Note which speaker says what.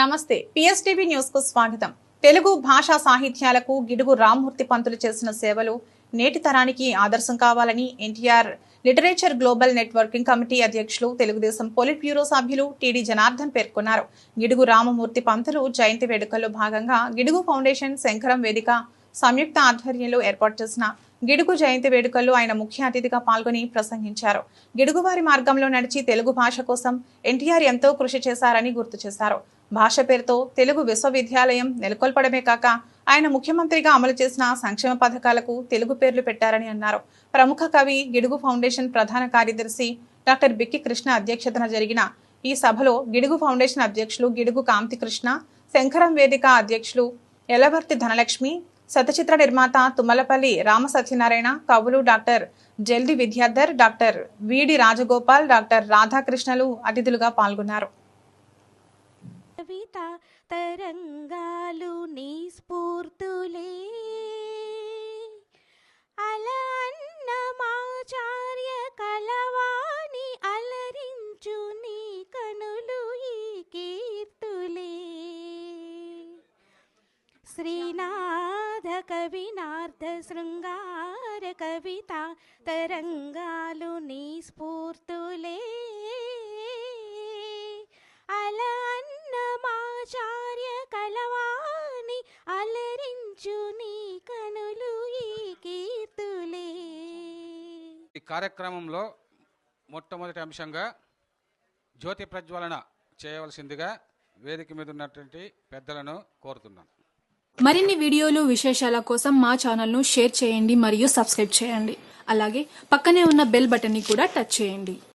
Speaker 1: నమస్తే. పిఎస్టీవీ న్యూస్కు స్వాగతం. తెలుగు భాషా సాహిత్యాలకు గిడుగు రామ్మూర్తి పంతులు చేసిన సేవలు నేటి తరానికి ఆదర్శం కావాలని NTR literature global networking committee అధ్యక్షులు తెలుగుదేశం పొలిట్ బ్యూరో సభ్యులు టీడీ జనార్దన్ పేర్కొన్నారు. గిడుగు రామమూర్తి పంతులు జయంతి వేడుకల్లో భాగంగా గిడుగు ఫౌండేషన్ శంకరం వేదిక సంయుక్త ఆధ్వర్యంలో ఏర్పాటు చేసిన గిడుగు జయంతి వేడుకల్లో ఆయన ముఖ్య అతిథిగా పాల్గొని ప్రసంగించారు. గిడుగువారి మార్గంలో నడిచి తెలుగు భాష కోసం ఎన్టీఆర్ ఎంతో కృషి చేశారని గుర్తు చేశారు. భాష పేరుతో తెలుగు విశ్వవిద్యాలయం నెలకొల్పడమే కాక ఆయన ముఖ్యమంత్రిగా అమలు చేసిన సంక్షేమ పథకాలకు తెలుగు పేర్లు పెట్టారని అన్నారు. ప్రముఖ కవి గిడుగు ఫౌండేషన్ ప్రధాన కార్యదర్శి డాక్టర్ బిక్కి కృష్ణ అధ్యక్షతన జరిగిన ఈ సభలో గిడుగు ఫౌండేషన్ అధ్యక్షులు గిడుగు కాంతి కృష్ణ శంకరం వేదిక అధ్యక్షులు ఎలవర్తి ధనలక్ష్మి శతచిత్ర నిర్మాత తుమ్మలపల్లి రామ సత్యనారాయణ కవులు డాక్టర్ జల్ది విద్యాధర్ డాక్టర్ వీడి రాజగోపాల్ డాక్టర్ రాధాకృష్ణలు అతిథులుగా పాల్గొన్నారు.
Speaker 2: కవిత తరంగాలు నీ స్ఫూర్తులే. అలా అన్నమాచార్య కలవాణి అలరించు నీ కనులు ఈ కీర్తులే. శ్రీనాథ కవినార్థ శృంగార కవిత తరంగాలు నీ స్ఫూర్తులే
Speaker 3: కార్యక్రమంలో మొట్టమొదటి అంశంగా జ్యోతి ప్రజ్వలన చేయవలసిందిగా వేదిక మీద ఉన్నటువంటి పెద్దలను కోరుతున్నాను.
Speaker 4: మరిన్ని వీడియోలు విశేషాల కోసం మా ఛానల్ను షేర్ చేయండి మరియు సబ్స్క్రైబ్ చేయండి. అలాగే పక్కనే ఉన్న బెల్ బటన్ని కూడా టచ్ చేయండి.